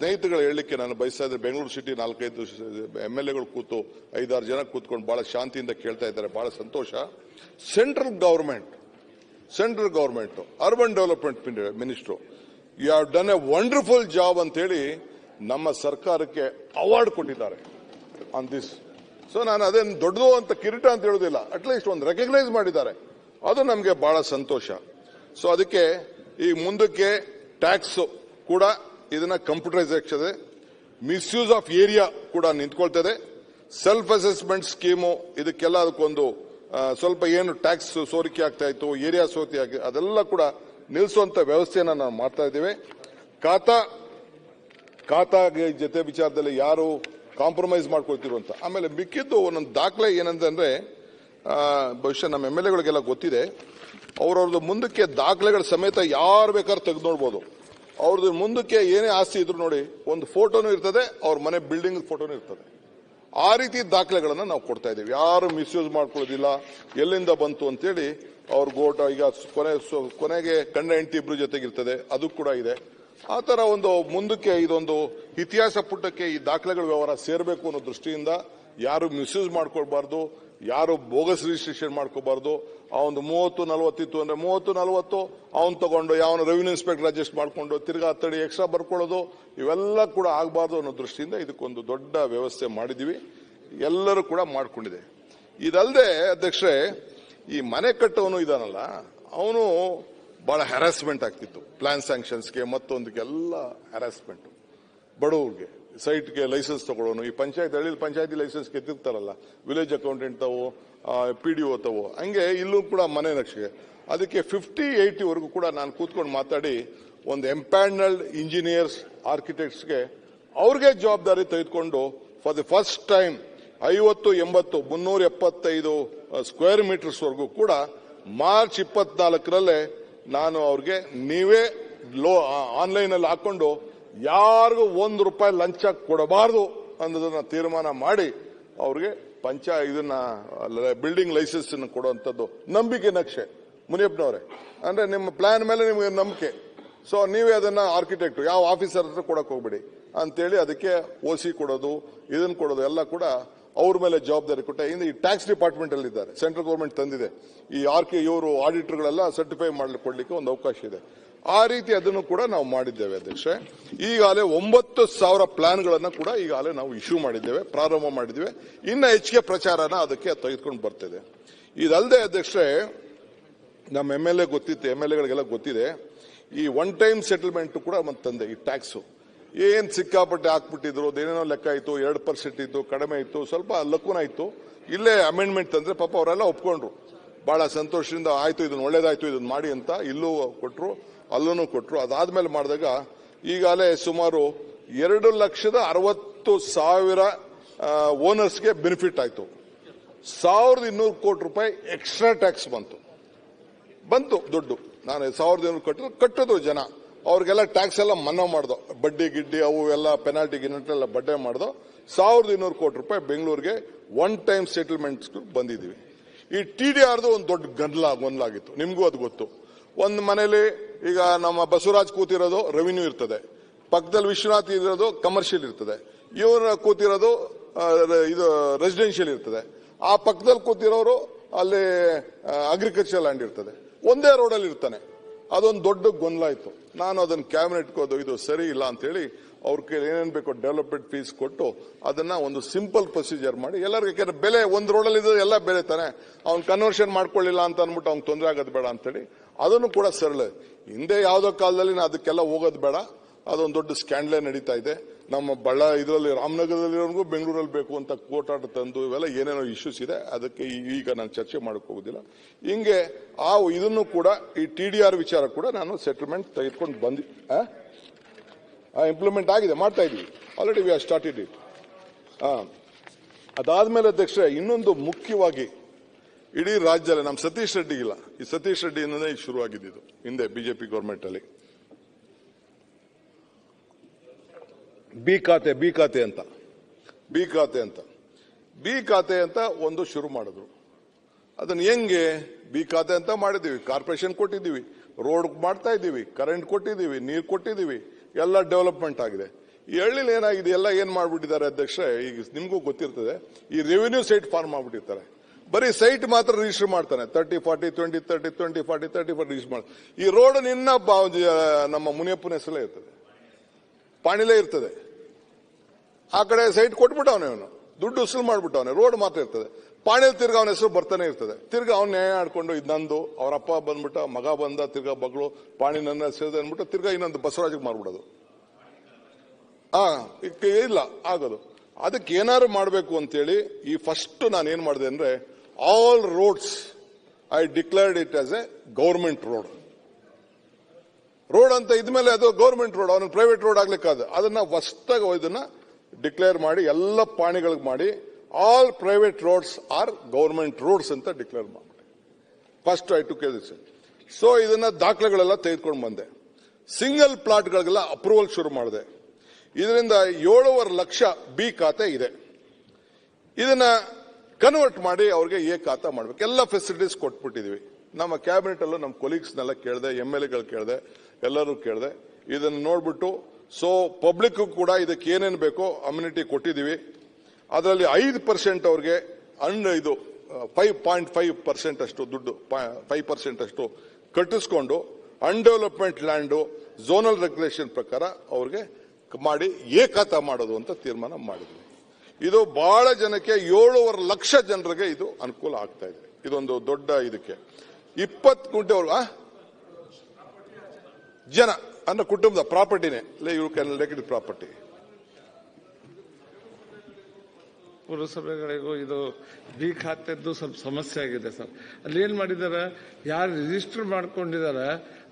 ಸ್ನೇಹಿತರುಗಳು ಹೇಳಲಿಕ್ಕೆ ನಾನು ಬಯಸ್ತಾ ಇದ್ರೆ ಬೆಂಗಳೂರು ಸಿಟಿ ನಾಲ್ಕೈದು ಎಂ ಎಲ್ ಎಗಳು ಕೂತು ಐದಾರು ಜನ ಕೂತ್ಕೊಂಡು ಬಹಳ ಶಾಂತಿಯಿಂದ ಕೇಳ್ತಾ ಇದ್ದಾರೆ. ಬಹಳ ಸಂತೋಷ. Central government central government urban development minister you have done a wonderful job ಅಂತೇಳಿ ನಮ್ಮ ಸರ್ಕಾರಕ್ಕೆ ಅವಾರ್ಡ್ ಕೊಟ್ಟಿದ್ದಾರೆ ಆನ್ ದಿಸ್ ಸೊ ನಾನು ಅದೇನು ದೊಡ್ಡದು ಅಂತ ಕಿರೀಟ ಅಂತ ಹೇಳೋದಿಲ್ಲ. ಅಟ್ಲೀಸ್ಟ್ ಒಂದು ರೆಕಗ್ನೈಸ್ ಮಾಡಿದ್ದಾರೆ. ಅದು ನಮಗೆ ಬಹಳ ಸಂತೋಷ. ಸೊ ಅದಕ್ಕೆ ಈ ಮುಂದಕ್ಕೆ ಟ್ಯಾಕ್ಸ್ ಕೂಡ ಇದನ್ನ ಕಂಪ್ಯೂಟರೈಸ್ ಆಗ್ತದೆ. ಮಿಸ್ಯೂಸ್ ಆಫ್ ಏರಿಯಾ ಕೂಡ ನಿಂತ್ಕೊಳ್ತದೆ. ಸೆಲ್ಫ್ ಅಸೆಸ್ಮೆಂಟ್ ಸ್ಕೀಮು ಇದಕ್ಕೆಲ್ಲ ಅದಕ್ಕೊಂದು ಸ್ವಲ್ಪ ಏನು ಟ್ಯಾಕ್ಸ್ ಸೋರಿಕೆ ಆಗ್ತಾ ಇತ್ತು, ಏರಿಯಾ ಸೋರಿಕೆ ಆಗಿ, ಅದೆಲ್ಲ ಕೂಡ ನಿಲ್ಲಿಸುವಂತ ವ್ಯವಸ್ಥೆಯನ್ನು ನಾವು ಮಾಡ್ತಾ ಇದ್ದೇವೆ. ಖಾತಾ, ಖಾತಾಗೆ ಜೊತೆ ವಿಚಾರದಲ್ಲಿ ಯಾರು ಕಾಂಪ್ರಮೈಸ್ ಮಾಡ್ಕೊಳ್ತಿರು ಅಂತ. ಆಮೇಲೆ ಮಿಕ್ಕಿದ್ದು ಒಂದೊಂದು ದಾಖಲೆ ಏನಂತಂದ್ರೆ ಬಹುಶಃ ನಮ್ಮ ಎಂ ಎಲ್ ಎಗಳಿಗೆಲ್ಲ ಗೊತ್ತಿದೆ. ಅವ್ರವ್ರದ್ದು ಮುಂದಕ್ಕೆ ದಾಖಲೆಗಳ ಸಮೇತ ಯಾರು ಬೇಕಾದ್ರೂ ತೆಗೆದು ನೋಡ್ಬೋದು. ಅವ್ರದ್ದು ಮುಂದಕ್ಕೆ ಏನೇ ಆಸ್ತಿ ಇದ್ರು ನೋಡಿ, ಒಂದು ಫೋಟೋನು ಇರ್ತದೆ, ಅವ್ರ ಮನೆ ಬಿಲ್ಡಿಂಗ್ ಫೋಟೋನು ಇರ್ತದೆ. ಆ ರೀತಿ ದಾಖಲೆಗಳನ್ನು ನಾವು ಕೊಡ್ತಾ ಇದ್ದೀವಿ. ಯಾರು ಮಿಸ್ಯೂಸ್ ಮಾಡ್ಕೊಳ್ಳೋದಿಲ್ಲ, ಎಲ್ಲಿಂದ ಬಂತು ಅಂತೇಳಿ ಅವ್ರ ಗೋಟ, ಈಗ ಕೊನೆ ಕೊನೆಗೆ ಕಣ್ಣ ಹೆಂಡತಿ ಇಬ್ರು ಜೊತೆಗಿರ್ತದೆ, ಅದು ಕೂಡ ಇದೆ. ಆ ಥರ ಒಂದು ಮುಂದಕ್ಕೆ ಇದೊಂದು ಇತಿಹಾಸ ಪುಟಕ್ಕೆ ಈ ದಾಖಲೆಗಳ ವ್ಯವಹಾರ ಸೇರಬೇಕು ಅನ್ನೋ ದೃಷ್ಟಿಯಿಂದ ಯಾರು ಮಿಸ್ಯೂಸ್ ಮಾಡ್ಕೊಳ್ಬಾರ್ದು ಯಾರು ಬೋಗಸ್ ರಿಜಿಸ್ಟ್ರೇಷನ್ ಮಾಡ್ಕೋಬಾರ್ದು? ಒಂದು ಮೂವತ್ತು, ನಲವತ್ತಿತ್ತು ಅಂದ್ರೆ ಮೂವತ್ತು, ನಲವತ್ತು, ಅವನು ತಗೊಂಡು, ಯಾವನ ರೆವಿನ್ಯೂ ಇನ್ಸ್ಪೆಕ್ಟರ್ ಅಡ್ಜಸ್ಟ್ ಮಾಡ್ಕೊಂಡು ತಿರ್ಗಾ ಹತ್ತಡಿ ಎಕ್ಸ್ಟ್ರಾ ಬರ್ಕೊಳ್ಳೋದು, ಇವೆಲ್ಲ ಕೂಡ ಆಗಬಾರ್ದು ಅನ್ನೋ ದೃಷ್ಟಿಯಿಂದ ಇದಕ್ಕೊಂದು ದೊಡ್ಡ ವ್ಯವಸ್ಥೆ ಮಾಡಿದೀವಿ. ಎಲ್ಲರೂ ಕೂಡ ಮಾಡ್ಕೊಂಡಿದೆ. ಇದಲ್ಲದೆ ಅಧ್ಯಕ್ಷರೇ, ಈ ಮನೆ ಕಟ್ಟವನು ಇದಾನಲ್ಲ, ಅವನು ಬಹಳ ಹ್ಯಾರಾಸ್ಮೆಂಟ್ ಆಗ್ತಿತ್ತು. ಪ್ಲಾನ್ ಸ್ಯಾಂಕ್ಷನ್ಸ್ಗೆ ಮತ್ತೊಂದಕ್ಕೆಲ್ಲ ಹ್ಯಾರಾಸ್ಮೆಂಟ್ ಬಡವ್ರಿಗೆ. ಸೈಟ್ಗೆ ಲೈಸೆನ್ಸ್ ತಗೊಳ್ಳೋನು. ಈ ಪಂಚಾಯತ್ ಹಳ್ಳಿ ಪಂಚಾಯತಿ ಲೈಸೆನ್ಸ್ ಕೆತ್ತಿರ್ತಾರಲ್ಲ. ವಿಲೇಜ್ ಅಕೌಂಟೆಂಟ್ ತವೋ ಪಿ ಡಿ ಒ ತವೋ. ಹಂಗೆ ಇಲ್ಲೂ ಕೂಡ ಮನೆ ನಕ್ಷೆ. ಅದಕ್ಕೆ ಫಿಫ್ಟಿ ಏಯ್ಟಿ ವರೆಗೂ ಕೂಡ ನಾನು ಕೂತ್ಕೊಂಡು ಮಾತಾಡಿ ಒಂದು ಎಂಪ್ಯಾನಲ್ಡ್ ಇಂಜಿನಿಯರ್ಸ್ ಆರ್ಕಿಟೆಕ್ಟ್ಸ್ಗೆ ಅವ್ರಿಗೆ ಜವಾಬ್ದಾರಿ ತೆಗೆದುಕೊಂಡು ಫಾರ್ ದಿ ಫಸ್ಟ್ ಟೈಮ್ ಐವತ್ತು, ಎಂಬತ್ತು, ಮುನ್ನೂರ ಎಪ್ಪತ್ತೈದು ಸ್ಕ್ವೇರ್ ಮೀಟರ್ಸ್ ವರೆಗೂ ಕೂಡ ಮಾರ್ಚ್ ಇಪ್ಪತ್ನಾಲ್ಕರಲ್ಲೇ ನಾನು ಅವ್ರಿಗೆ ನೀವೇ ಲೋ ಆನ್ಲೈನ್ ಅಲ್ಲಿ ಹಾಕೊಂಡು ಯಾರಿಗೂ ಒಂದು ರೂಪಾಯಿ ಲಂಚ ಕೊಡಬಾರದು ಅನ್ನೋದನ್ನ ತೀರ್ಮಾನ ಮಾಡಿ ಅವ್ರಿಗೆ ಪಂಚ ಇದನ್ನ ಬಿಲ್ಡಿಂಗ್ ಲೈಸೆನ್ಸ್ ಕೊಡುವಂಥದ್ದು ನಂಬಿಕೆ ನಕ್ಷೆ. ಮುನಿಯಪ್ಪನವರೇ, ಅಂದ್ರೆ ನಿಮ್ಮ ಪ್ಲಾನ್ ಮೇಲೆ ನಿಮಗೆ ನಂಬಿಕೆ. ಸೊ ನೀವೇ ಅದನ್ನ ಆರ್ಕಿಟೆಕ್ಟ್ ಯಾವ ಆಫೀಸರ್ ಹತ್ರ ಕೊಡಕ್ ಹೋಗ್ಬೇಡಿ. ಅಂತೇಳಿ ಅದಕ್ಕೆ ಓಸಿ ಕೊಡೋದು ಇದನ್ನ ಕೊಡೋದು, ಎಲ್ಲ ಕೂಡ ಅವ್ರ ಮೇಲೆ ಜವಾಬ್ದಾರಿ ಕೊಟ್ಟ. ಇನ್ನು ಈ ಟ್ಯಾಕ್ಸ್ ಡಿಪಾರ್ಟ್ಮೆಂಟ್ ಅಲ್ಲಿ ಇದ್ದಾರೆ. ಸೆಂಟ್ರಲ್ ಗೌರ್ಮೆಂಟ್ ತಂದಿದೆ. ಈ ಆರ್ ಕೆ ಇವರು ಆಡಿಟರ್ಗಳೆಲ್ಲ ಸರ್ಟಿಫೈ ಮಾಡ್ಲಿಕ್ಕೆ ಕೊಡ್ಲಿಕ್ಕೆ ಒಂದು ಅವಕಾಶ ಇದೆ. ಆ ರೀತಿ ಅದನ್ನು ಕೂಡ ನಾವು ಮಾಡಿದ್ದೇವೆ ಅಧ್ಯಕ್ಷೆ ಈಗಾಗಲೇ ಒಂಬತ್ತು ಸಾವಿರ ಪ್ಲಾನ್ಗಳನ್ನು ಕೂಡ ಈಗಾಗಲೇ ನಾವು ಇಶ್ಯೂ ಮಾಡಿದ್ದೇವೆ, ಪ್ರಾರಂಭ ಮಾಡಿದ್ದೇವೆ. ಇನ್ನ ಹೆಚ್ಚಿಗೆ ಪ್ರಚಾರನ ಅದಕ್ಕೆ ತೆಗೆದುಕೊಂಡು ಬರ್ತಿದೆ. ಇದಲ್ಲದೆ ಅಧ್ಯಕ್ಷೆ ನಮ್ಮ ಎಂ ಎಲ್ ಎ ಗೊತ್ತಿತ್ತು ಎಂ ಎಲ್ ಎಗಳಿಗೆಲ್ಲ ಗೊತ್ತಿದೆ. ಈ ಒನ್ ಟೈಮ್ ಸೆಟಲ್ಮೆಂಟ್ ಕೂಡ ಮತ್ತೆ ತಂದೆ, ಈ ಟ್ಯಾಕ್ಸು ಏನ್ ಸಿಕ್ಕಾಪಟ್ಟೆ ಹಾಕ್ಬಿಟ್ಟಿದ್ರು ಅದೇನೇನೋ ಲೆಕ್ಕ ಇತ್ತು, ಎರಡು ಪರ್ಸೆಂಟ್ ಇತ್ತು, ಕಡಿಮೆ ಇತ್ತು, ಸ್ವಲ್ಪ ಲಕ್ಕುನ ಇತ್ತು. ಇಲ್ಲೇ ಅಮೆಂಡ್ಮೆಂಟ್ ತಂದ್ರೆ ಪಾಪ ಅವರೆಲ್ಲ ಒಪ್ಕೊಂಡ್ರು. ಬಹಳ ಸಂತೋಷದಿಂದ ಆಯ್ತು ಇದನ್ನ ಒಳ್ಳೇದಾಯ್ತು ಇದನ್ನ ಮಾಡಿ ಅಂತ ಇಲ್ಲೂ ಕೊಟ್ರು ಅಲ್ಲೂ ಕೊಟ್ರು. ಅದಾದ್ಮೇಲೆ ಮಾಡಿದಾಗ ಈಗಾಗಲೇ ಸುಮಾರು ಎರಡು ಲಕ್ಷದ ಅರವತ್ತು ಸಾವಿರ ಓನರ್ಸ್ಗೆ ಬೆನಿಫಿಟ್ ಆಯ್ತು. ಸಾವಿರದ ಇನ್ನೂರು ಕೋಟಿ ರೂಪಾಯಿ ಎಕ್ಸ್ಟ್ರಾ ಟ್ಯಾಕ್ಸ್ ಬಂತು. ಬಂತು ದುಡ್ಡು. ನಾನು ಸಾವಿರದ ಇನ್ನೂರು ಕಟ್ಟಿದ್ರು ಕಟ್ಟಿದ್ರು ಜನ. ಅವ್ರಿಗೆಲ್ಲ ಟ್ಯಾಕ್ಸ್ ಎಲ್ಲ ಮನ್ನಾ ಮಾಡ್ದು. ಬಡ್ಡಿ ಗಿಡ್ಡಿ ಅವು ಎಲ್ಲ ಪೆನಾಲ್ಟಿ ಗಿನಲ್ಟಿ ಎಲ್ಲ ಬಡ್ಡೆ ಮಾಡ್ದು. ಸಾವಿರದ ಇನ್ನೂರು ಕೋಟಿ ರೂಪಾಯಿ ಬೆಂಗಳೂರಿಗೆ ಒನ್ ಟೈಮ್ ಸೆಟಲ್ಮೆಂಟ್ ಬಂದಿದ್ದೀವಿ. ಈ ಟಿ ಡಿ ಆರ್ದು ಒಂದು ದೊಡ್ಡ ಗನ್ಲ ಗೊಂದಲಾಗಿತ್ತು ನಿಮಗೂ ಅದು ಗೊತ್ತು. ಒಂದು ಮನೇಲಿ ಈಗ ನಮ್ಮ ಬಸವರಾಜ್ ಕೂತಿರೋದು ರೆವಿನ್ಯೂ ಇರ್ತದೆ. ಪಕ್ಕದಲ್ಲಿ ವಿಶ್ವನಾಥ್ ಇರೋದು ಕಮರ್ಷಿಯಲ್ ಇರ್ತದೆ. ಇವರ ಕೂತಿರೋದು ಇದು ರೆಸಿಡೆನ್ಷಿಯಲ್ ಇರ್ತದೆ. ಆ ಪಕ್ಕದಲ್ಲಿ ಕೂತಿರೋರು ಅಲ್ಲಿ ಅಗ್ರಿಕಲ್ಚರ್ ಲ್ಯಾಂಡ್ ಇರ್ತದೆ. ಒಂದೇ ರೋಡಲ್ಲಿ ಇರ್ತಾನೆ. ಅದೊಂದು ದೊಡ್ಡ ಗೊಂದಲ ಆಯ್ತು. ನಾನು ಅದನ್ನ ಕ್ಯಾಬಿನೆಟ್ ಹೋದು ಇದು ಸರಿ ಇಲ್ಲ ಅಂತ ಹೇಳಿ ಅವ್ರ ಕೈಲಿ ಏನೇನು ಬೇಕೋ ಡೆವಲಪ್ಮೆಂಟ್ ಫೀಸ್ ಕೊಟ್ಟು ಅದನ್ನ ಒಂದು ಸಿಂಪಲ್ ಪ್ರೊಸೀಜರ್ ಮಾಡಿ, ಎಲ್ಲರಿಗೂ ಯಾಕಂದ್ರೆ ಬೆಲೆ ಒಂದು ರೋಡಲ್ಲಿ ಇದ್ರೆ ಎಲ್ಲ ಬೆಲೆ ತಾನೆ. ಅವ್ನು ಕನ್ವರ್ಷನ್ ಮಾಡ್ಕೊಳ್ಳಿಲ್ಲ ಅಂತ ಅಂದ್ಬಿಟ್ಟು ಅವ್ನು ತೊಂದರೆ ಆಗೋದು ಬೇಡ ಅಂತೇಳಿ ಅದನ್ನು ಕೂಡ ಸರಳ. ಹಿಂದೆ ಯಾವುದೋ ಕಾಲದಲ್ಲಿ ನಾ ಅದಕ್ಕೆಲ್ಲ ಹೋಗೋದು ಬೇಡ. ಅದೊಂದು ದೊಡ್ಡ ಸ್ಕ್ಯಾಂಡ್ಲೇ ನಡೀತಾ ಇದೆ. ನಮ್ಮ ಬಳ್ಳ ಇದರಲ್ಲಿ ರಾಮನಗರದಲ್ಲಿರೋರ್ಗೂ ಬೆಂಗಳೂರಲ್ಲಿ ಬೇಕು ಅಂತ ಕೋಟಾಟ ತಂದು ಇವೆಲ್ಲ ಏನೇನೋ ಇಶ್ಯೂಸ್ ಇದೆ, ಅದಕ್ಕೆ ಈಗ ನಾನು ಚರ್ಚೆ ಮಾಡೋಕ್ಕೋಗೋದಿಲ್ಲ ಹಿಂಗೆ ಆ ಇದನ್ನು ಕೂಡ, ಈ ಟಿ ಡಿ ಆರ್ ವಿಚಾರ ಕೂಡ ನಾನು ಸೆಟಲ್ಮೆಂಟ್ ತೆಗೆದುಕೊಂಡು ಬಂದಿ ಇಂಪ್ಲಿಮೆಂಟ್ ಆಗಿದೆ, ಮಾಡ್ತಾ ಇದೀವಿ already we are started it ಅದಾದ್ಮೇಲೆ ಅಧ್ಯಕ್ಷರೇ, ಇನ್ನೊಂದು ಮುಖ್ಯವಾಗಿ ಇಡೀ ರಾಜ್ಯದಲ್ಲಿ ನಮ್ಮ ಸತೀಶ್ ರೆಡ್ಡಿ ಇಲ್ಲ. ಈ ಸತೀಶ್ ರೆಡ್ಡಿಯಿಂದನೇ ಶುರುವಾಗಿದ್ದು ಹಿಂದೆ ಬಿಜೆಪಿ ಗೌರ್ಮೆಂಟ್ ಬಿ ಖಾತೆ ಬಿ ಖಾತೆ ಅಂತ. ಬಿ ಖಾತೆ ಅಂತ. ಬಿ ಖಾತೆ ಅಂತ ಒಂದು ಶುರು ಮಾಡಿದ್ರು. ಅದನ್ನ ಹೆಂಗೆ? ಬಿ ಖಾತೆ ಅಂತ ಮಾಡಿದೀವಿ. ಕಾರ್ಪೊರೇಷನ್ ಕೊಟ್ಟಿದ್ದೀವಿ. ರೋಡ್ ಮಾಡ್ತಾ ಇದ್ದೀವಿ. ಕರೆಂಟ್ ಕೊಟ್ಟಿದ್ದೀವಿ. ನೀರು ಕೊಟ್ಟಿದ್ದೀವಿ. ಎಲ್ಲ ಡೆವಲಪ್ಮೆಂಟ್ ಆಗಿದೆ. ಈ ಹಳ್ಳಿಲಿ ಏನಾಗಿದೆ? ಎಲ್ಲ ಏನ್ ಮಾಡ್ಬಿಟ್ಟಿದ್ದಾರೆ ಅಧ್ಯಕ್ಷ ಈಗ ನಿಮಗೂ ಗೊತ್ತಿರ್ತದೆ. ಈ ರೆವಿನ್ಯೂ ಸೈಟ್ ಫಾರ್ಮ್ ಮಾಡ್ಬಿಟ್ಟಿರ್ತಾರೆ. ಬರೀ ಸೈಟ್ ಮಾತ್ರ ರಿಜಿಸ್ಟರ್ ಮಾಡ್ತಾನೆ. Thirty forty twenty thirty twenty forty thirty forty register ಮಾಡ್ತಾರೆ ಈ ರೋಡ್ ನಿನ್ನ ನಮ್ಮ ಮುನಿಯಪ್ಪನ ಹೆಸರೇ ಇರ್ತದೆ. ಪಾಣಿಲೇ ಇರ್ತದೆ. ಆ ಕಡೆ ಸೈಟ್ ಕೊಟ್ಬಿಟ್ಟವನೆ ಅವನು. ದುಡ್ಡು ಉಸಿರು ಮಾಡ್ಬಿಟ್ಟವನೆ. ರೋಡ್ ಮಾತ್ರ ಇರ್ತದೆ. ಪಾಣಿಲ್ ತಿರ್ಗ ಅವನ ಹೆಸರು ಬರ್ತಾನೆ ಇರ್ತದೆ. ತಿರ್ಗ ಅವ್ನು ನ್ಯಾಯ ಆಡ್ಕೊಂಡು ಇದು ನಂದು, ಅವ್ರ ಅಪ್ಪ ಬಂದ್ಬಿಟ್ಟ, ಮಗ ಬಂದ, ತಿರ್ಗಾ ಮಗಳು ಪಾಣಿ ನನ್ನ ಸೇರಿದೆ ಅಂದ್ಬಿಟ್ಟು ತಿರ್ಗ ಇನ್ನೊಂದು ಬಸವರಾಜಿಗೆ ಮಾರ್ಬಿಡೋದು. ಆ ಇಲ್ಲ, ಆಗೋದು. ಅದಕ್ಕೆ ಏನಾದ್ರು ಮಾಡಬೇಕು ಅಂತೇಳಿ ಈ ಫಸ್ಟ್ ನಾನು ಏನ್ ಮಾಡಿದೆ ಅಂದ್ರೆ all roads I declared it as a government road road ಅಂತ ಇದ್ಮೇಲೆ ಅದು ಗೌರ್ಮೆಂಟ್ ರೋಡ್ ಅವನು ಪ್ರೈವೇಟ್ ರೋಡ್ ಆಗ್ಲಿಕ್ಕಾದ ಅದನ್ನ ಹೊಸ್ತಾಗ ಇದನ್ನ ಡಿಕ್ಲೇರ್ ಮಾಡಿ, ಎಲ್ಲ ಪಾಣಿಗಳಿಗೆ ಮಾಡಿ all private roads are government roads ಅಂತ ಡಿಕ್ಲೇರ್ ಮಾಡಿ first I to this so ಇದನ್ನ ದಾಖಲೆಗಳೆಲ್ಲ ತೆಗೆದುಕೊಂಡು ಬಂದೆ. ಸಿಂಗಲ್ ಪ್ಲಾಟ್ಗಳಿಗೆಲ್ಲ ಅಪ್ರೂವಲ್ ಶುರು ಮಾಡಿದೆ. ಇದರಿಂದ ಏಳುವರೆ ಲಕ್ಷ ಬಿ ಖಾತೆ ಇದೆ. ಇದನ್ನ ಕನ್ವರ್ಟ್ ಮಾಡಿ ಅವ್ರಿಗೆ ಎ ಖಾತೆ ಮಾಡ್ಬೇಕು. ಎಲ್ಲ ಫೆಸಿಲಿಟೀಸ್ ಕೊಟ್ಬಿಟ್ಟಿದೀವಿ. ನಮ್ಮ ಕ್ಯಾಬಿನೆಟ್ ಅಲ್ಲೂ ನಮ್ಮ ಕೊಲೀಗ್ಸ್ನೆಲ್ಲ ಕೇಳಿದೆ ಎಂ ಎಲ್ ಎಗಳು ಕೇಳಿದೆ. ಎಲ್ಲರೂ ಕೇಳಿದೆ, ಇದನ್ನು ನೋಡ್ಬಿಟ್ಟು ಸೊ ಪಬ್ಲಿಕ್ ಕೂಡ ಇದಕ್ಕೆ ಏನೇನು ಬೇಕೋ ಅಮ್ಯುನಿಟಿ ಕೊಟ್ಟಿದೀವಿ ಅದರಲ್ಲಿ ಐದು ಪರ್ಸೆಂಟ್ ಅವ್ರಿಗೆ ಅಂಡ್ ಇದು ಫೈವ್ ಪಾಯಿಂಟ್ ಫೈವ್ ಪರ್ಸೆಂಟ್ ಅಷ್ಟು ದುಡ್ಡು ಫೈವ್ ಪರ್ಸೆಂಟ್ ಅಷ್ಟು ಕಟ್ಟಿಸ್ಕೊಂಡು ಅನ್ಡೆವಲಪ್ಮೆಂಟ್ ಲ್ಯಾಂಡು ಝೋನಲ್ ರೆಗ್ಯುಲೇಷನ್ ಪ್ರಕಾರ ಅವ್ರಿಗೆ ಮಾಡಿ ಏಕಾತ ಮಾಡೋದು ಅಂತ ತೀರ್ಮಾನ ಮಾಡಿದ್ವಿ. ಇದು ಬಹಳ ಜನಕ್ಕೆ ಏಳುವರೆ ಲಕ್ಷ ಜನರಿಗೆ ಇದು ಅನುಕೂಲ ಆಗ್ತಾ ಇದೆ. ಇದೊಂದು ದೊಡ್ಡ ಇದಕ್ಕೆ. ಇಪ್ಪತ್ತು ಗುಂಟೆ? ಜನ ಅಂದ್ರೆ ಕುಟುಂಬದ ಪ್ರಾಪರ್ಟಿನೇ. You can like it property. ಪುರಸಭೆಗಳಿಗೂ ಇದು ಬಿ ಖಾತೆದ್ದು ಸ್ವಲ್ಪ ಸಮಸ್ಯೆ ಆಗಿದೆ ಸರ್. ಅಲ್ಲಿ ಏನ್ ಮಾಡಿದ್ದಾರೆ? ಯಾರು ರಿಜಿಸ್ಟರ್ ಮಾಡ್ಕೊಂಡಿದ್ದಾರೆ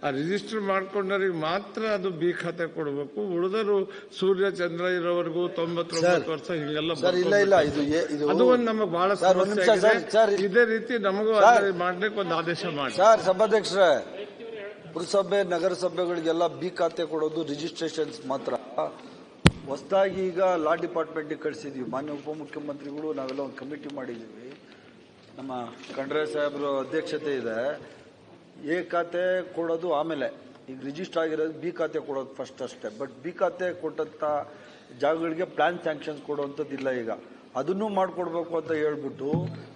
ಆ ರಿಜಿಸ್ಟರ್ ಮಾಡ್ಕೊಂಡವ್ರಿಗೆ ಮಾತ್ರ ಅದು ಬಿ ಖಾತೆ ಕೊಡಬೇಕು. ಉಳಿದರು ಸೂರ್ಯ ಚಂದ್ರ ಇರೋವರೆಗೂ ತೊಂಬತ್ತೊಂಬತ್ತು ವರ್ಷ ಹಿಂಗೆಲ್ಲ ಸರ್ ಇಲ್ಲ ಇಲ್ಲ ಇದು ಇದು ಅದು ಒಂದು ನಮಗೆ ಬಹಳ ಸಮಸ್ಯೆ. ಇದೇ ರೀತಿ ನಮಗೂ. ಮಾಡ್ಲಿಕ್ಕೆ ಒಂದು ಆದೇಶ ಮಾಡಿ. ಸರ್ ಸಭಾಧ್ಯಕ್ಷರೇ ಪುರಸಭೆ, ನಗರಸಭೆಗಳಿಗೆಲ್ಲ ಬಿ ಖಾತೆ ಕೊಡೋದು ರಿಜಿಸ್ಟ್ರೇಷನ್ಸ್ ಮಾತ್ರ. ಹೊಸದಾಗಿ ಈಗ ಲಾ ಡಿಪಾರ್ಟ್ಮೆಂಟಿಗೆ ಕಳಿಸಿದ್ವಿ. ಮಾನ್ಯ ಉಪಮುಖ್ಯಮಂತ್ರಿಗಳು, ನಾವೆಲ್ಲ ಒಂದು ಕಮಿಟಿ ಮಾಡಿದ್ದೀವಿ. ನಮ್ಮ ಖಂಡ್ರೆ ಸಾಹೇಬ್ರ ಅಧ್ಯಕ್ಷತೆ ಇದೆ. ಎ ಖಾತೆ ಕೊಡೋದು ಆಮೇಲೆ. ಈಗ ರಿಜಿಸ್ಟರ್ ಆಗಿರೋದು ಬಿ ಖಾತೆ ಕೊಡೋದು ಫಸ್ಟ್ ಅಷ್ಟೇ. ಬಟ್ ಬಿ ಖಾತೆ ಕೊಟ್ಟಂಥ ಜಾಗಗಳಿಗೆ ಪ್ಲಾನ್ ಸ್ಯಾಂಕ್ಷನ್ಸ್ ಕೊಡುವಂಥದ್ದಿಲ್ಲ ಈಗ. ಅದನ್ನು ಮಾಡಿಕೊಡ್ಬೇಕು ಅಂತ ಹೇಳ್ಬಿಟ್ಟು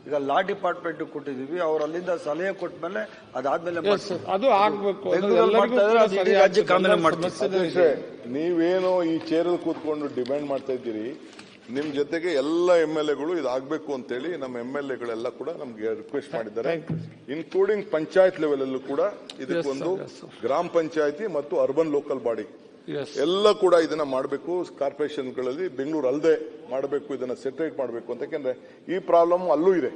ಈಗ ಲಾ ಡಿಪಾರ್ಟ್ಮೆಂಟ್ ಕೊಟ್ಟಿದೀವಿ ಅವ್ರು ಅಲ್ಲಿಂದ ಸಲಹೆ ಕೊಟ್ಟ ಮೇಲೆ ಅದಾದ್ಮೇಲೆ. ಅದು ಆಗ್ಬೇಕು ರಾಜ್ಯಕ್ಕೆ ಆಮೇಲೆ. ನೀವೇನೋ ಈ ಚೇರಲ್ಲಿ ಕೂತ್ಕೊಂಡು ಡಿಮ್ಯಾಂಡ್ ಮಾಡ್ತಾ ಇದ್ದೀರಿ ನಿಮ್ ಜೊತೆಗೆ ಎಲ್ಲ ಎಂ ಎಲ್ ಎಗಳು ಇದಾಗಬೇಕು ಅಂತೇಳಿ ನಮ್ಮ ಎಂ ಎಲ್ ಎಗಳೆಲ್ಲ ಕೂಡ ನಮ್ಗೆ ರಿಕ್ವೆಸ್ಟ್ ಮಾಡಿದ್ದಾರೆ. ಇನ್ಕ್ಲೂಡಿಂಗ್ ಪಂಚಾಯತ್ ಲೆವೆಲ್ ಅಲ್ಲೂ ಕೂಡ ಇದಕ್ಕೊಂದು. ಗ್ರಾಮ ಪಂಚಾಯತಿ ಮತ್ತು ಅರ್ಬನ್ ಲೋಕಲ್ ಬಾಡಿ. ಎಲ್ಲ ಕೂಡ ಇದನ್ನ ಮಾಡಬೇಕು. ಕಾರ್ಪೊರೇಷನ್ಗಳಲ್ಲಿ ಬೆಂಗಳೂರು ಅಲ್ಲದೆ ಮಾಡಬೇಕು, ಇದನ್ನ ಸೆಟ್ರೇಟ್ ಮಾಡಬೇಕು ಅಂತ ಯಾಕೆಂದ್ರೆ ಈ ಪ್ರಾಬ್ಲಮ್ ಅಲ್ಲೂ ಇದೆ.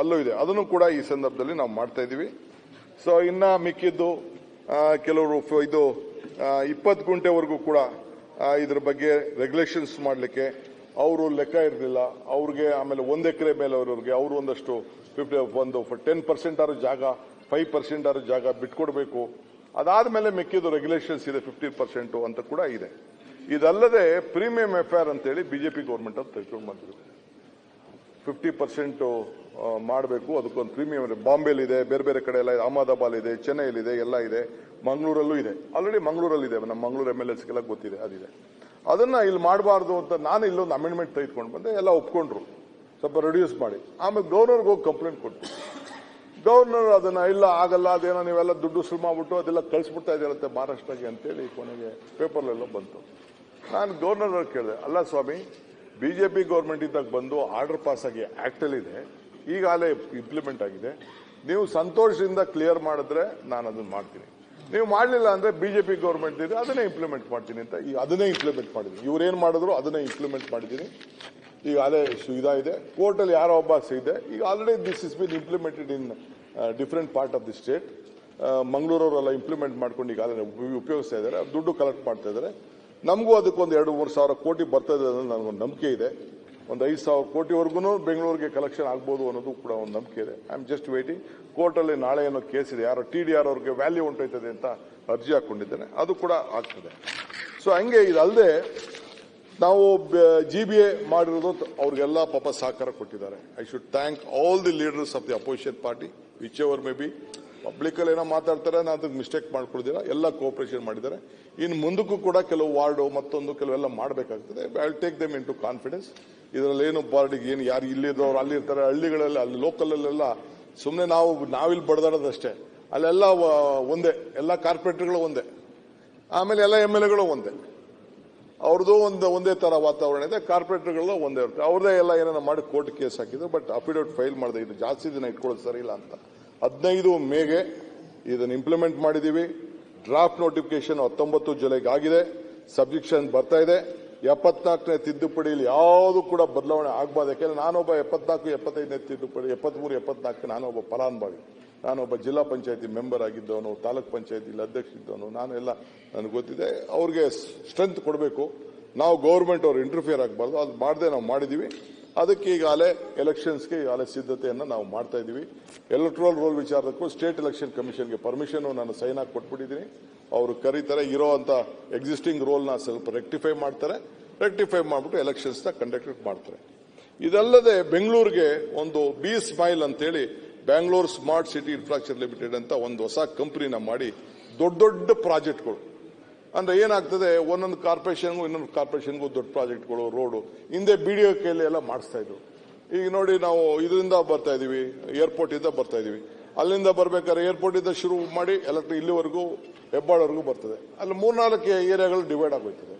ಅಲ್ಲೂ ಇದೆ. ಅದನ್ನು ಕೂಡ ಈ ಸಂದರ್ಭದಲ್ಲಿ ನಾವು ಮಾಡ್ತಾ ಇದೀವಿ ಸೊ ಇನ್ನ ಮಿಕ್ಕಿದ್ದು ಕೆಲವರು ಇದು ಇಪ್ಪತ್ತು ಗುಂಟೆವರೆಗೂ ಕೂಡ ಇದ್ರ ಬಗ್ಗೆ ರೆಗ್ಯುಲೇಷನ್ಸ್ ಮಾಡಲಿಕ್ಕೆ ಅವರು ಲೆಕ್ಕ ಇರಲಿಲ್ಲ. ಅವ್ರಿಗೆ ಆಮೇಲೆ ಒಂದ್ ಎಕರೆ ಮೇಲೆ ಅವರವ್ರಿಗೆ ಅವರು ಒಂದಷ್ಟು ಫಿಫ್ಟಿ ಒಂದು ಟೆನ್ ಪರ್ಸೆಂಟ್ ಆರು ಜಾಗ ಫೈವ್ ಪರ್ಸೆಂಟ್ ಆರು ಜಾಗ ಬಿಟ್ಕೊಡ್ಬೇಕು. ಅದಾದ್ಮೇಲೆ ಮೆಕ್ಕಿದು ರೆಗ್ಯುಲೇಷನ್ಸ್ ಇದೆ ಫಿಫ್ಟಿ ಪರ್ಸೆಂಟ್ ಅಂತ ಕೂಡ ಇದೆ. ಇದಲ್ಲದೆ ಪ್ರೀಮಿಯಂ ಎಫ್ಐಆರ್ ಅಂತೇಳಿ ಬಿಜೆಪಿ ಗೌರ್ಮೆಂಟ್ ಅಂತ ತೆಗೆದುಕೊಂಡು ಬಂದಿದೆ ಫಿಫ್ಟಿ ಪರ್ಸೆಂಟ್ ಮಾಡಬೇಕು, ಅದಕ್ಕೊಂದು ಪ್ರೀಮಿಯಂ ಇದೆ. ಬಾಂಬೆಲಿ ಇದೆ, ಬೇರೆ ಬೇರೆ ಕಡೆ ಎಲ್ಲ ಇದೆ. ಅಹಮದಾಬಾದ್ ಇದೆ ಚೆನ್ನೈಲಿದೆ ಎಲ್ಲ ಇದೆ. ಮಂಗಳೂರಲ್ಲೂ ಇದೆ. ಆಲ್ರೆಡಿ ಮಂಗಳೂರಲ್ಲಿ ಇದೆ, ನಮ್ಮ ಮಂಗಳೂರು ಎಂ ಎಲ್ ಎಸ್ಗೆಲ್ಲ ಗೊತ್ತಿದೆ, ಅದಿದೆ. ಅದನ್ನ ಇಲ್ಲಿ ಮಾಡಬಾರ್ದು ಅಂತ ನಾನು ಇಲ್ಲೊಂದು ಅಮೆಂಡ್ಮೆಂಟ್ ತೆಗೆದುಕೊಂಡು ಬಂದೆ, ಎಲ್ಲ ಒಪ್ಕೊಂಡ್ರು. ಸ್ವಲ್ಪ ರೆಡ್ಯೂಸ್ ಮಾಡಿ. ಆಮೇಲೆ ಗೌರ್ನರ್ಗೆ ಹೋಗಿ ಕಂಪ್ಲೇಂಟ್ ಕೊಟ್ಟು ಗವರ್ನರ್ ಅದನ್ನ, ಇಲ್ಲ, ಆಗಲ್ಲ, ಅದೇನೋ ನೀವೆಲ್ಲ ದುಡ್ಡು ಸುಲ್ಮಾಬಿಟ್ಟು ಅದೆಲ್ಲ ಕಳಿಸ್ಬಿಡ್ತಾ ಇದ್ದೀರಂತೆ ಮಹಾರಾಷ್ಟ್ರಗೆ ಅಂತೇಳಿ ಕೊನೆಗೆ ಪೇಪರ್ಲೆಲ್ಲ ಬಂತು. ನಾನು ಗವರ್ನರ್ ಕೇಳಿದೆ, ಅಲ್ಲ ಸ್ವಾಮಿ, ಬಿಜೆಪಿ ಗೌರ್ಮೆಂಟ್ ಇದ್ದಾಗ ಬಂದು ಆರ್ಡರ್ ಪಾಸ್ ಆಗಿ ಇದೆ, ಈಗಾಗಲೇ ಇಂಪ್ಲಿಮೆಂಟ್ ಆಗಿದೆ, ನೀವು ಸಂತೋಷದಿಂದ ಕ್ಲಿಯರ್ ಮಾಡಿದ್ರೆ ನಾನು ಅದನ್ನ ಮಾಡ್ತೀನಿ. ನೀವು ಮಾಡಲಿಲ್ಲ ಅಂದ್ರೆ ಬಿಜೆಪಿ ಗೌರ್ಮೆಂಟ್ ಇದೆ, ಅದನ್ನೇ ಇಂಪ್ಲಿಮೆಂಟ್ ಮಾಡ್ತೀನಿ ಅಂತ ಈಗ ಅದನ್ನೇ ಇಂಪ್ಲಿಮೆಂಟ್ ಮಾಡಿದ್ದೀನಿ. ಇವ್ರೇನ್ ಮಾಡಿದ್ರು ಅದನ್ನೇ ಇಂಪ್ಲಿಮೆಂಟ್ ಮಾಡಿದ್ದೀನಿ. ಈಗ ಅದೇ ಇದಾಗಿದೆ ಕೋರ್ಟಲ್ಲಿ ಯಾರೋ ಒಬ್ಬ ಇದೆ, ಈಗ already this is been implemented in different part of the state ಮಂಗಳೂರವರೆಲ್ಲ implement ಮಾಡ್ಕೊಂಡು ಈಗ ಅದನ್ನು ಉಪಯೋಗಿಸ್ತಾ ಇದ್ದಾರೆ. ದುಡ್ಡು ಕಲೆಕ್ಟ್ ಮಾಡ್ತಾ ಇದ್ದಾರೆ. ನಮಗೂ ಅದಕ್ಕೊಂದು ಎರಡು, ಮೂರು ಸಾವಿರ ಕೋಟಿ ಬರ್ತದೆ ಅನ್ನೋದು ನನಗೊಂದು ನಂಬಿಕೆ ಇದೆ. ಒಂದು ಐದು ಸಾವಿರ ಕೋಟಿವರೆಗೂ ಬೆಂಗಳೂರಿಗೆ ಕಲೆಕ್ಷನ್ ಆಗ್ಬೋದು ಅನ್ನೋದು ಕೂಡ ಒಂದು ನಂಬಿಕೆ ಇದೆ. ಐ ಆಮ್ ಜಸ್ಟ್ ವೇಟಿಂಗ್ ಕೋರ್ಟಲ್ಲಿ ನಾಳೆ ಏನೋ ಕೇಸ್ ಇದೆ. ಯಾರೋ ಟಿ ಡಿ ಆರ್ ಅವ್ರಿಗೆ ವ್ಯಾಲ್ಯೂ ಉಂಟೈತದೆ ಅಂತ ಅರ್ಜಿ ಹಾಕ್ಕೊಂಡಿದ್ದೇನೆ ಅದು ಕೂಡ ಆಗ್ತದೆ. ಸೊ ಹಂಗೆ ಇದಲ್ಲದೆ ನಾವು ಜಿ ಬಿ ಎ ಮಾಡಿರೋದು ಅವ್ರಿಗೆಲ್ಲ ಪಾಪ ಸಹಕಾರ ಕೊಟ್ಟಿದ್ದಾರೆ. I should thank all the leaders of the opposition party whichever may be publicly ಏನೋ ಮಾತಾಡ್ತಾರೆ, ನಾನು ಅದಕ್ಕೆ ಮಿಸ್ಟೇಕ್ ಮಾಡ್ಕೊಳ್ದಿಲ್ಲ. ಎಲ್ಲ ಕೋಆಪರೇಷನ್ ಮಾಡಿದ್ದಾರೆ. ಇನ್ನು ಮುಂದಕ್ಕೂ ಕೂಡ ಕೆಲವು ವಾರ್ಡು ಮತ್ತೊಂದು ಕೆಲವೆಲ್ಲ ಮಾಡಬೇಕಾಗ್ತದೆ. I will take them into confidence ಇದರಲ್ಲಿ ಏನು ಬಾರ್ಡಿಗೆ ಏನು ಯಾರು ಇಲ್ಲಿದ್ದವ್ರು ಅಲ್ಲಿ ಇರ್ತಾರೆ ಹಳ್ಳಿಗಳಲ್ಲಿ ಅಲ್ಲಿ ಲೋಕಲಲ್ಲೆಲ್ಲ ಸುಮ್ಮನೆ ನಾವು, ನಾವಿಲ್ಲಿ ಬಡ್ದಾಡೋದಷ್ಟೇ. ಅಲ್ಲೆಲ್ಲ ಒಂದೇ. ಎಲ್ಲ ಕಾರ್ಪೊರೇಟರ್ಗಳು ಒಂದೇ. ಆಮೇಲೆ ಎಲ್ಲ ಎಂ ಎಲ್ ಎಗಳು ಒಂದೇ. ಅವ್ರದ್ದು ಒಂದು ಒಂದೇ ತರ ವಾತಾವರಣ ಇದೆ. ಕಾರ್ಪೊರೇಟರ್ಗಳು ಒಂದೇ ಇರುತ್ತೆ. ಅವ್ರದೇ ಎಲ್ಲ ಏನಾರ ಮಾಡಿ ಕೋರ್ಟ್ ಕೇಸ್ ಹಾಕಿದ್ರು, ಬಟ್ ಅಫಿಡೇವಿಟ್ ಫೈಲ್ ಮಾಡಿದೆ ಇದು ಜಾಸ್ತಿ ದಿನ ಇಟ್ಕೊಳ್ಳೋದು ಸರಿ ಇಲ್ಲ ಅಂತ. ಹದಿನೈದು ಮೇಗೆ ಇದನ್ನು ಇಂಪ್ಲಿಮೆಂಟ್ ಮಾಡಿದೀವಿ. ಡ್ರಾಫ್ಟ್ ನೋಟಿಫಿಕೇಶನ್ ಹತ್ತೊಂಬತ್ತು ಜುಲೈಗೆ ಆಗಿದೆ. ಸಬ್ಜೆಕ್ಷನ್ ಬರ್ತಾ ಇದೆ. ಎಪ್ಪತ್ನಾಲ್ಕನೇ ತಿದ್ದುಪಡಿಯಲ್ಲಿ ಯಾವುದು ಕೂಡ ಬದಲಾವಣೆ ಆಗಬಾರ್ದು ಯಾಕೆಂದ್ರೆ ನಾನೊಬ್ಬ ಎಪ್ಪತ್ನಾಲ್ಕು, ಎಪ್ಪತ್ತೈದನೇ ತಿದ್ದುಪಡಿ, ಎಪ್ಪತ್ಮೂರು, ಎಪ್ಪತ್ನಾಲ್ಕು ನಾನೊಬ್ಬ ಫಲಾನುಭವಿ. ನಾನೊಬ್ಬ ಜಿಲ್ಲಾ ಪಂಚಾಯತಿ ಮೆಂಬರ್ ಆಗಿದ್ದವನು, ತಾಲೂಕ್ ಪಂಚಾಯತಿ ಅಧ್ಯಕ್ಷ ಇದ್ದವನು ನಾನು ಎಲ್ಲ ನನಗೆ ಗೊತ್ತಿದೆ. ಅವ್ರಿಗೆ ಸ್ಟ್ರೆಂತ್ ಕೊಡಬೇಕು. ನಾವು ಗೌರ್ಮೆಂಟ್ ಅವ್ರು ಇಂಟರ್ಫಿಯರ್ ಆಗಬಾರ್ದು. ಅದು ಮಾಡದೆ ನಾವು ಮಾಡಿದೀವಿ. ಅದಕ್ಕೆ ಈಗಾಗಲೇ ಎಲೆಕ್ಷನ್ಸ್ಗೆ ಈಗಾಗಲೇ ಸಿದ್ಧತೆಯನ್ನು ನಾವು ಮಾಡ್ತಾ ಇದ್ದೀವಿ ಎಲೆಕ್ಟ್ರಲ್ ರೋಲ್ ವಿಚಾರಕ್ಕೂ ಸ್ಟೇಟ್ ಎಲೆಕ್ಷನ್ ಕಮಿಷನ್ಗೆ ಪರ್ಮಿಷನ್ ನಾನು ಸೈನ್ ಹಾಕಿ ಕೊಟ್ಬಿಟ್ಟಿದ್ದೀನಿ. ಅವರು ಕರೀತಾರೆ, ಇರೋ ಅಂತ ಎಕ್ಸಿಸ್ಟಿಂಗ್ ರೋಲ್ನ ಸ್ವಲ್ಪ ರೆಕ್ಟಿಫೈ ಮಾಡ್ತಾರೆ. ರೆಕ್ಟಿಫೈ ಮಾಡಿಬಿಟ್ಟು ಎಲೆಕ್ಷನ್ಸ್ನ ಕಂಡಕ್ಟ್ ಮಾಡ್ತಾರೆ. ಇದಲ್ಲದೆ ಬೆಂಗಳೂರಿಗೆ ಒಂದು ಬಿ ಸ್ಮೈಲ್ ಅಂತೇಳಿ Bangalore smart city infrastructure limited ಅಂತ ಒಂದು ಹೊಸ ಕಂಪನಿನ ಮಾಡಿ ದೊಡ್ಡ ದೊಡ್ಡ ಪ್ರಾಜೆಕ್ಟ್ಗಳು ಅಂದ್ರೆ ಏನಾಗ್ತದೆ, ಒಂದೊಂದು ಕಾರ್ಪೊರೇಷನ್ಗೂ ಇನ್ನೊಂದು ಕಾರ್ಪೊರೇಷನ್ಗೂ ದೊಡ್ಡ ಪ್ರಾಜೆಕ್ಟ್ಗಳು ರೋಡು, ಹಿಂದೆ ಬಿ ಡಿ ಕೈಯಲ್ಲಿ ಎಲ್ಲ ಮಾಡಿಸ್ತಾ ಇದ್ರು. ಈಗ ನೋಡಿ ನಾವು ಇದರಿಂದ ಬರ್ತಾ ಇದೀವಿ ಏರ್ಪೋರ್ಟ್ ಇಂದ ಬರ್ತಾ ಇದೀವಿ. ಅಲ್ಲಿಂದ ಬರ್ಬೇಕಾದ್ರೆ ಏರ್ಪೋರ್ಟ್ ಇಂದ ಶುರು ಮಾಡಿ ಎಲೆಕ್ಟ್ರಿಕ್ ಇಲ್ಲಿವರೆಗೂ, ಹೆಬ್ಬಾಳವರೆಗೂ ಬರ್ತದೆ. ಅಲ್ಲಿ ಮೂರ್ನಾಲ್ಕು ಏರಿಯಾಗಳು ಡಿವೈಡ್ ಆಗೋಯ್ತದೆ.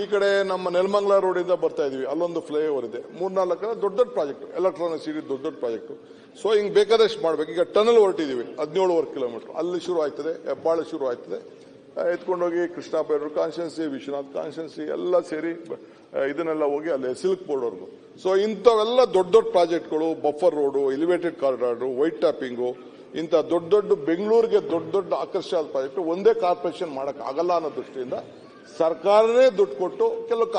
ಈ ಕಡೆ ನಮ್ಮ ನೆಲಮಂಗಲ ರೋಡ್ ಇಂದ ಬರ್ತಾ ಇದೀವಿ. ಅಲ್ಲೊಂದು ಫ್ಲೈಓವರ್ ಇದೆ. ಮೂರ್ನಾಲ್ಕು ದೊಡ್ಡ ದೊಡ್ಡ ಪ್ರಾಜೆಕ್ಟ್ ಎಲೆಕ್ಟ್ರಾನಿಕ್ ಸಿಟಿ ದೊಡ್ಡ ದೊಡ್ಡ ಪ್ರಾಜೆಕ್ಟ್ ಸೊ ಹಿಂಗ್ ಬೇಕಾದಷ್ಟು ಮಾಡ್ಬೇಕು. ಈಗ ಟನಲ್ ಹೊರಟಿದೀವಿ. ಹದಿನೇಳುವರೆ ಕಿಲೋಮೀಟರ್ ಅಲ್ಲಿ ಶುರು ಆಯ್ತದೆ ಹೆಬ್ಬಾಳ ಶುರು ಆಯ್ತದೆ ಎತ್ಕೊಂಡೋಗಿ ಕೃಷ್ಣ ಬೈರೂರು ಕಾನ್ಸ್ಟೆನ್ಸಿ, ವಿಶ್ವನಾಥ್, ಕಾನ್ಸ್ಟೆನ್ಸಿ ಎಲ್ಲ ಸೇರಿ ಇದನ್ನೆಲ್ಲ ಹೋಗಿ ಅಲ್ಲಿ ಸಿಲ್ಕ್ ಬೋರ್ಡ್ವರೆಗೂ ಸೊ ಇಂಥವೆಲ್ಲ ದೊಡ್ಡ ದೊಡ್ಡ ಪ್ರಾಜೆಕ್ಟ್ಗಳು buffer road elevated corridor white topping ಇಂಥ ದೊಡ್ಡ ದೊಡ್ಡ ಬೆಂಗಳೂರಿಗೆ ದೊಡ್ಡ ದೊಡ್ಡ ಆಕರ್ಷಕ ಪ್ರಾಜೆಕ್ಟ್ ಒಂದೇ ಕಾರ್ಪೊರೇಷನ್ ಮಾಡಕ್ ಆಗಲ್ಲ ಅನ್ನೋ ದೃಷ್ಟಿಯಿಂದ ಸರ್ಕಾರನೇ ದುಡ್ಡು ಕೊಟ್ಟು ಕೆಲವು